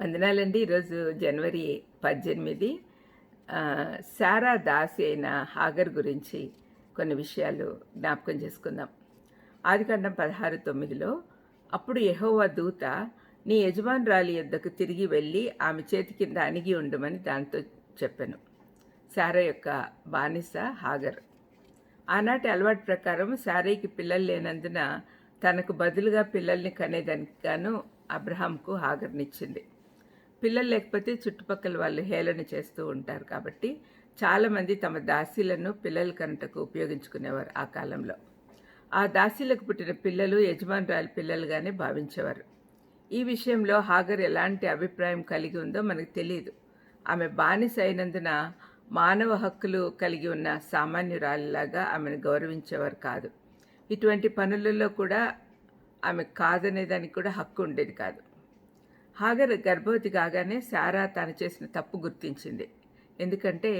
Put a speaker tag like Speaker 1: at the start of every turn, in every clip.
Speaker 1: వందనాలండి. ఈరోజు జనవరి పద్దెనిమిది. సారా దాసి అయిన హాగర్ గురించి కొన్ని విషయాలు జ్ఞాపకం చేసుకుందాం. ఆదికాండం పదహారు తొమ్మిదిలో అప్పుడు యహోవా దూత నీ యజమానురాలి యొద్దకు తిరిగి వెళ్ళి ఆమె చేతి కింద అణిగి ఉండమని దాంతో చెప్పాను. సారా యొక్క బానిస హాగర్. ఆనాటి అలవాటు ప్రకారం సారైకి పిల్లలు లేనందున తనకు బదులుగా పిల్లల్ని కనేదానికి గాను అబ్రహాంకు హాగర్నిచ్చింది. పిల్లలు లేకపోతే చుట్టుపక్కల వాళ్ళు హేళన చేస్తూ ఉంటారు కాబట్టి చాలామంది తమ దాసీలను పిల్లల కనుటకు ఉపయోగించుకునేవారు ఆ కాలంలో. ఆ దాసీలకు పుట్టిన పిల్లలు యజమానురాలు పిల్లలుగానే భావించేవారు. ఈ విషయంలో హాగర్ ఎలాంటి అభిప్రాయం కలిగి ఉందో మనకు తెలియదు ఆమె బానిస అయినందున మానవ హక్కులు కలిగి ఉన్న సామాన్యురాలిలాగా ఆమెను గౌరవించేవారు కాదు. ఇటువంటి పనులలో కూడా ఆమె కాదనే దానికి కూడా హక్కు ఉండేది కాదు. హాగర్ గర్భవతి కాగానే సారా తాను చేసిన తప్పు గుర్తించింది. ఎందుకంటే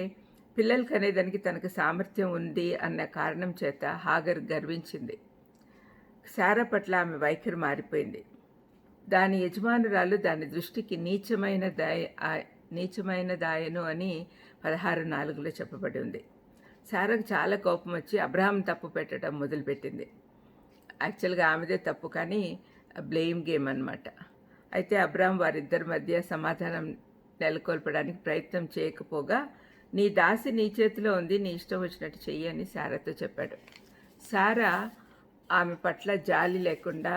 Speaker 1: పిల్లలు కనేదానికి తనకు సామర్థ్యం ఉంది అన్న కారణం చేత హాగర్ గర్వించింది. సారా పట్ల ఆమె వైఖరి మారిపోయింది. దాని యజమానురాలు దాని దృష్టికి నీచమైన దాయ నీచమైన దాయను అని పదహారు నాలుగులో చెప్పబడి ఉంది. సారాకు చాలా కోపం వచ్చి అబ్రహాం తప్పు పెట్టడం మొదలుపెట్టింది. యాక్చువల్గా ఆమెదే తప్పు కానీ బ్లేమ్ గేమ్ అన్నమాట. అయితే అబ్రామ్ వారిద్దరి మధ్య సమాధానం నెలకొల్పడానికి ప్రయత్నం చేయకపోగా నీ దాసి నీ చేతిలో ఉంది నీ ఇష్టం వచ్చినట్టు చెయ్యి అని సారాతో చెప్పాడు. సారా ఆమె పట్ల జాలి లేకుండా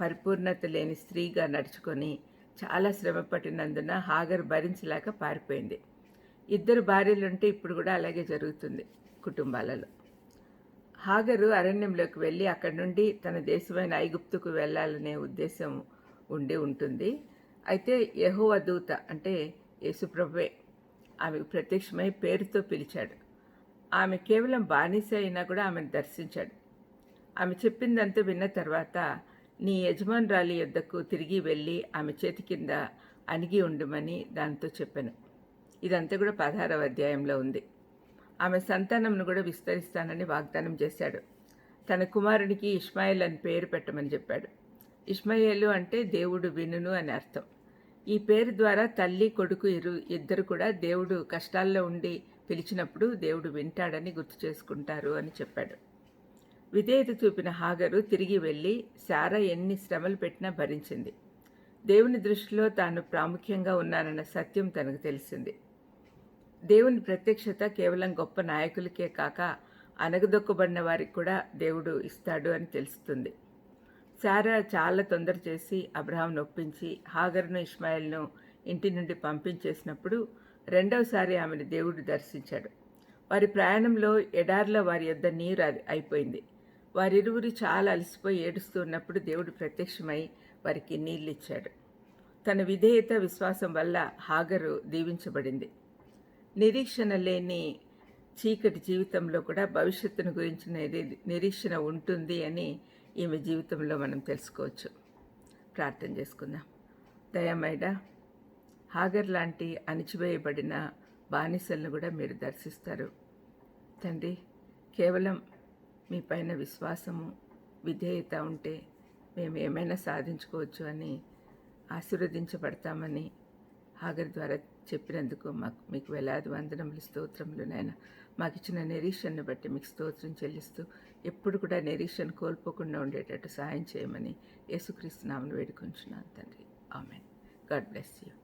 Speaker 1: పరిపూర్ణత లేని స్త్రీగా నడుచుకొని చాలా శ్రమ పట్టినందున హాగర్ భరించలేక పారిపోయింది. ఇద్దరు భార్యలుంటే ఇప్పుడు కూడా అలాగే జరుగుతుంది కుటుంబాలలో. హాగరు అరణ్యంలోకి వెళ్ళి అక్కడి నుండి తన దేశమైన ఐగుప్తుకు వెళ్ళాలనే ఉద్దేశం ఉండి ఉంటుంది. అయితే యెహోవ దూత అంటే యేసుప్రభువే ఆమెకు ప్రత్యక్షమై పేరుతో పిలిచాడు. ఆమె కేవలం బానిస అయినా కూడా ఆమెను దర్శించాడు. ఆమె చెప్పిందంతా విన్న తర్వాత నీ యజమానురాలి యొద్దకు తిరిగి వెళ్ళి ఆమె చేతి కింద అణిగి ఉండమని దాంతో చెప్పాను. ఇదంతా కూడా పదహారవ అధ్యాయంలో ఉంది. ఆమె సంతానంను కూడా విస్తరిస్తానని వాగ్దానం చేశాడు. తన కుమారునికి ఇష్మాయిల్ అని పేరు పెట్టమని చెప్పాడు. ఇష్మయేలు అంటే దేవుడు వినును అని అర్థం. ఈ పేరు ద్వారా తల్లి కొడుకు ఇరు ఇద్దరు కూడా దేవుడు కష్టాల్లో ఉండి పిలిచినప్పుడు దేవుడు వింటాడని గుర్తు చేసుకుంటారు అని చెప్పాడు. విధేయత చూపిన హాగరు తిరిగి వెళ్ళి శార ఎన్ని శ్రమలు పెట్టినా భరించింది. దేవుని దృష్టిలో తాను ప్రాముఖ్యంగా ఉన్నానన్న సత్యం తనకు తెలిసింది. దేవుని ప్రత్యక్షత కేవలం గొప్ప నాయకులకే కాక అనగదొక్కబడిన వారికి కూడా దేవుడు ఇస్తాడు అని తెలుస్తుంది. సారా చాలా తొందర చేసి అబ్రహాంను ఒప్పించి హాగర్ను ఇస్మాయిల్ను ఇంటి నుండి పంపించేసినప్పుడు రెండవసారి ఆమెను దేవుడు దర్శించాడు. వారి ప్రయాణంలో ఎడార్లో వారి యొద్ద నీరు అది- అయిపోయింది. వారిరువురు చాలా అలసిపోయి ఏడుస్తూ ఉన్నప్పుడు దేవుడు ప్రత్యక్షమై వారికి నీళ్ళు ఇచ్చాడు తన విధేయత విశ్వాసం వల్ల హాగరు దీవించబడింది. నిరీక్షణ లేని చీకటి జీవితంలో కూడా భవిష్యత్తును గురించిన నిరీక్షణ ఉంటుంది అని ఈమె జీవితంలో మనం తెలుసుకోవచ్చు. ప్రార్థన చేసుకుందాం. దయమైడ హాగర్ లాంటి అణిచివేయబడిన బానిసలను కూడా మీరు దర్శిస్తారు. తండ్రి కేవలం మీ పైన విశ్వాసము విధేయత ఉంటే మేము ఏమైనా సాధించుకోవచ్చు అని ఆశీర్వదించబడతామని హాగర్ ద్వారా చెప్పినందుకు మాకు మీకు వేలాది వందనములు స్తోత్రములు నాయన. మాకు ఇచ్చిన నిరీక్షణను బట్టి మీకు స్తోత్రం చెల్లిస్తూ ఎప్పుడు కూడా నిరీక్షణ కోల్పోకుండా ఉండేటట్టు సహాయం చేయమని యేసుక్రీస్తు నామను వేడుకొంచున్నాను తండ్రి. ఆమెన్. God bless you.